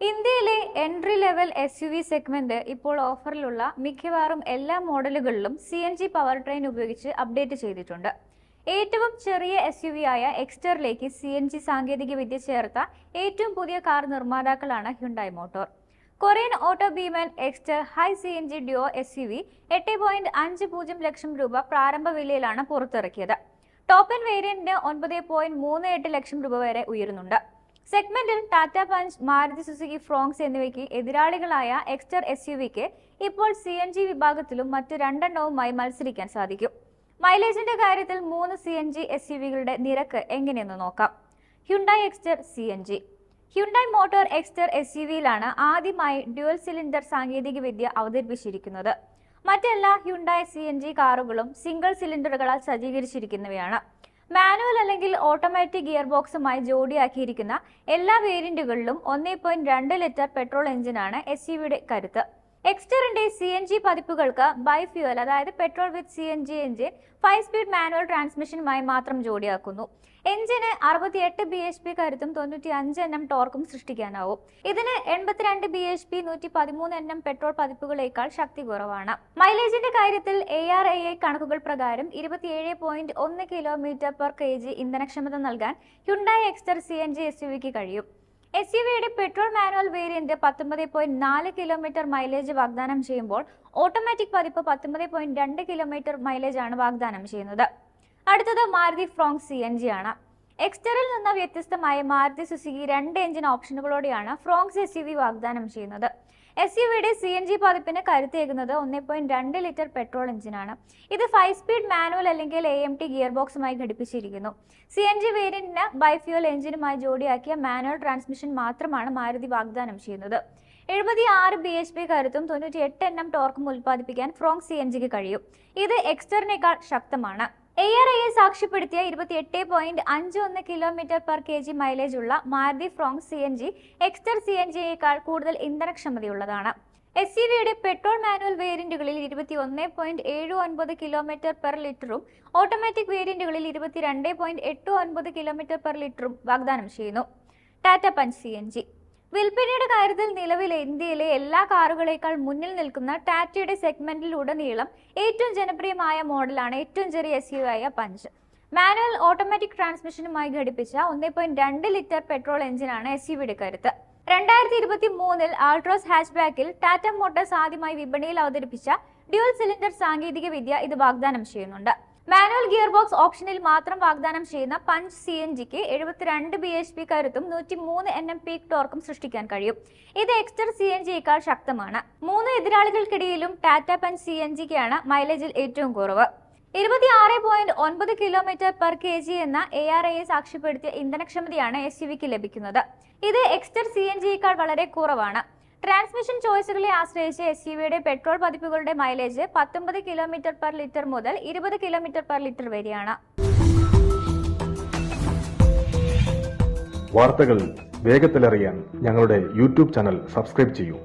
ഇന്ത്യയിലെ entry level S U V segment ഇപ്പോൾ ഓഫറിലുള്ള മിക്കവാറും എല്ലാ മോഡലുകളിലും C N G power train ഉപയോഗിച്ച് അപ്ഡേറ്റ് ചെയ്തിട്ടുണ്ട്. ഏറ്റവും ചെറിയ എസ് യു വി ആയ എക്സ്റ്ററിലേക്ക് സി എൻ ജി സാങ്കേതിക വിദ്യ ചേർത്ത ഏറ്റവും പുതിയ കാർ നിർമ്മാതാക്കളാണ് ഹ്യുണ്ടായി മോട്ടോർ കൊറിയൻ ഓട്ടോ ഭീമൻ Exter Hy C N G duo S U V എട്ട് പോയിന്റ് അഞ്ച് പൂജ്യം ലക്ഷം രൂപ പ്രാരംഭ വിലയിലാണ് പുറത്തിറക്കിയത്. ടോപ്പ് എൻ വേരിയന്റിന് ഒൻപത് പോയിന്റ് മൂന്ന് എട്ട് ലക്ഷം രൂപ വരെ ഉയരുന്നുണ്ട്. സെഗ്മെന്റിൽ Tata Punch Maruti Suzuki Fronx എന്നിവയ്ക്ക് എതിരാളികളായ എക്സ്റ്റർ എസ് യു വിക്ക് ഇപ്പോൾ സി എൻ ജി വിഭാഗത്തിലും മറ്റു രണ്ടെണ്ണവുമായി മത്സരിക്കാൻ സാധിക്കും. മൈലേജിന്റെ കാര്യത്തിൽ മൂന്ന് C N G S U വികളുടെ നിരക്ക് എങ്ങനെയെന്ന് നോക്കാം. Hyundai Exter C N G. Hyundai motor Exter S U വിയിലാണ് ആദ്യമായി ഡ്യുവൽ സിലിണ്ടർ സാങ്കേതിക വിദ്യ അവതരിപ്പിച്ചിരിക്കുന്നത്. മറ്റെല്ലാ ഹ്യുണ്ടായി സി എൻ ജി കാറുകളും സിംഗിൾ സിലിണ്ടറുകളാൽ സജ്ജീകരിച്ചിരിക്കുന്നവയാണ്. മാനുവൽ അല്ലെങ്കിൽ ഓട്ടോമാറ്റിക് ഗിയർ ബോക്സുമായി ജോഡിയാക്കിയിരിക്കുന്ന എല്ലാ വേരിയന്റുകളിലും ഒന്നേ ലിറ്റർ പെട്രോൾ എഞ്ചിനാണ് എസ് യുടെ കരുത്ത്. എക്സ്റ്ററിന്റെ സി എൻ ജി പതിപ്പുകൾക്ക് ബൈഫ്യൂവൽ അതായത് petrol with C N G engine five speed manual ട്രാൻസ്മിഷനുമായി മാത്രം ജോഡിയാക്കുന്നു. എഞ്ചിന് അറുപത്തിയെട്ട് ബി എച്ച് പി കരുത്തും തൊണ്ണൂറ്റി അഞ്ച് എൻ എം ടോർക്കും സൃഷ്ടിക്കാനാവും. ഇതിന് എൺപത്തിരണ്ട് ബി എച്ച് പി നൂറ്റി പതിമൂന്ന് എൻ എം പെട്രോൾ പതിപ്പുകളേക്കാൾ ശക്തി കുറവാണ്. മൈലേജിന്റെ കാര്യത്തിൽ എ ആർ ഐ ഐ കണക്കുകൾ പ്രകാരം ഇരുപത്തിയേഴ് പോയിന്റ് ഒന്ന് കിലോമീറ്റർ പെർ കെ ജി ഇന്ധനക്ഷമത നൽകാൻ Hyundai Exter C N G S U വിക്ക് കഴിയും. എസ് യു വിയുടെ പെട്രോൾ മാനുവൽ വേരിയന്റ് പത്തൊമ്പത് പോയിന്റ് നാല് കിലോമീറ്റർ മൈലേജ് വാഗ്ദാനം ചെയ്യുമ്പോൾ ഓട്ടോമാറ്റിക് പതിപ്പ് പത്തൊമ്പത് പോയിന്റ് രണ്ട് കിലോമീറ്റർ മൈലേജ് ആണ് വാഗ്ദാനം ചെയ്യുന്നത്. അടുത്തത് Maruti Fronx C N G ആണ്. എക്സ്റ്ററിൽ നിന്ന് വ്യത്യസ്തമായ മാരുതി സുസുക്കി രണ്ട് എഞ്ചിൻ ഓപ്ഷനുകളോടെയാണ് ഫ്രോങ്സ് എസ് യു വാഗ്ദാനം ചെയ്യുന്നത്. എസ് യു വിയുടെ സി എൻ ജി പതിപ്പിന് കരുത്തേകുന്നത് ഒന്നേ പോയിന്റ് രണ്ട് ലിറ്റർ പെട്രോൾ എഞ്ചിനാണ് ഇത് ഫൈവ് സ്പീഡ് മാനുവൽ അല്ലെങ്കിൽ എ എം ടി ഗിയർ ബോക്സുമായി ഘടിപ്പിച്ചിരിക്കുന്നു. സി എൻ ജി വേരിയന്റിന് ബൈഫ്യൂൽ എഞ്ചിനുമായി ജോഡിയാക്കിയ മാനുവൽ ട്രാൻസ്മിഷൻ മാത്രമാണ് മാരുതി വാഗ്ദാനം ചെയ്യുന്നത്. എഴുപത്തി ആറ് ബി എച്ച് പി കരുത്തും തൊണ്ണൂറ്റി എട്ട് എൻ എം ടോർക്കും ഉൽപ്പാദിപ്പിക്കാൻ ഫ്രോങ് സി എൻ ജിക്ക് കഴിയും. ഇത് എക്സ്റ്ററിനേക്കാൾ ശക്തമാണ്. എ ആർ ഐ സാക്ഷ്യപ്പെടുത്തിയ ഇരുപത്തിയെട്ട് പോയിന്റ് അഞ്ച് ഒന്ന് kilometre per K G mileage ഉള്ള Maruti Fronx C N G Exter C N ജിയേക്കാൾ കൂടുതൽ ഇന്ധനക്ഷമതയുള്ളതാണ്. എസ് സി വിയുടെ പെട്രോൾ മാനുവൽ വേരിയന്റുകളിൽ ഇരുപത്തി ഒന്ന് പോയിന്റ് ഏഴ് ഒൻപത് കിലോമീറ്റർ പെർ ലിറ്ററും ഓട്ടോമാറ്റിക് വേരിയന്റുകളിൽ ഇരുപത്തിരണ്ട് പോയിന്റ് എട്ട് ഒൻപത് കിലോമീറ്റർ പെർ ലിറ്ററും വാഗ്ദാനം ചെയ്യുന്നു. Tata Punch C N G വിൽപ്പനയുടെ കാര്യത്തിൽ നിലവിൽ ഇന്ത്യയിലെ എല്ലാ കാറുകളേക്കാൾ മുന്നിൽ നിൽക്കുന്ന ടാറ്റയുടെ സെഗ്മെന്റിലുടനീളം ഏറ്റവും ജനപ്രിയമായ മോഡലാണ് ഏറ്റവും ചെറിയ എസ് യു ആയ പഞ്ച്. മാനുവൽ ഓട്ടോമാറ്റിക് ട്രാൻസ്മിഷനുമായി ഘടിപ്പിച്ച ഒന്നേ പോയിന്റ് രണ്ട് ലിറ്റർ പെട്രോൾ എഞ്ചിനാണ് എസ് യുവിയുടെ കരുത്ത്. രണ്ടായിരത്തി ഇരുപത്തി മൂന്നിൽ ആൾട്രോസ് ഹാച്ച്ബാക്കിൽ ടാറ്റ മോട്ടോഴ്സ് ആദ്യമായി വിപണിയിൽ അവതരിപ്പിച്ച ഡ്യുവൽ സിലിണ്ടർ സാങ്കേതിക വിദ്യ ഇത് വാഗ്ദാനം ചെയ്യുന്നുണ്ട്. മാനുവൽ ഗിയർ ബോക്സ് ഓപ്ഷനിൽ മാത്രം വാഗ്ദാനം ചെയ്യുന്ന പഞ്ച് സി എൻ ജിക്ക് എഴുപത്തിരണ്ട് ബി എച്ച് പി കരുത്തും നൂറ്റി മൂന്ന് എൻ എം പീക്ക് ടോർക്കും സൃഷ്ടിക്കാൻ കഴിയും. ഇത് എക്സ്റ്റർ സി എൻ ജിയേക്കാൾ ശക്തമാണ്. മൂന്ന് എതിരാളികൾക്കിടയിലും ടാറ്റ പഞ്ച് സി എൻ ജിക്കാണ് മൈലേജിൽ ഏറ്റവും കുറവ്. ഇരുപത്തിയാറ് പോയിന്റ് ഒൻപത് കിലോമീറ്റർ പെർ കെ ജി എന്ന എ ആർ ഐ സാക്ഷ്യപ്പെടുത്തിയ ഇന്ധനക്ഷമതയാണ് എസ് യു വിക്ക് ലഭിക്കുന്നത്. ഇത് എക്സ്റ്റർ സി എൻ ജിയേക്കാൾ വളരെ കുറവാണ്. ട്രാൻസ്മിഷൻ ചോയ്സുകളെ ആശ്രയിച്ച് എസ് യു വിയുടെ പെട്രോൾ പതിപ്പുകളുടെ മൈലേജ് പത്തൊമ്പത് കിലോമീറ്റർ പെർ ലിറ്റർ മുതൽ ഇരുപത് കിലോമീറ്റർ പെർ ലിറ്റർ വരെയാണ്. വാർത്തകൾ വേഗത്തിലറിയാൻ ഞങ്ങളുടെ യൂട്യൂബ് ചാനൽ സബ്സ്ക്രൈബ് ചെയ്യൂ.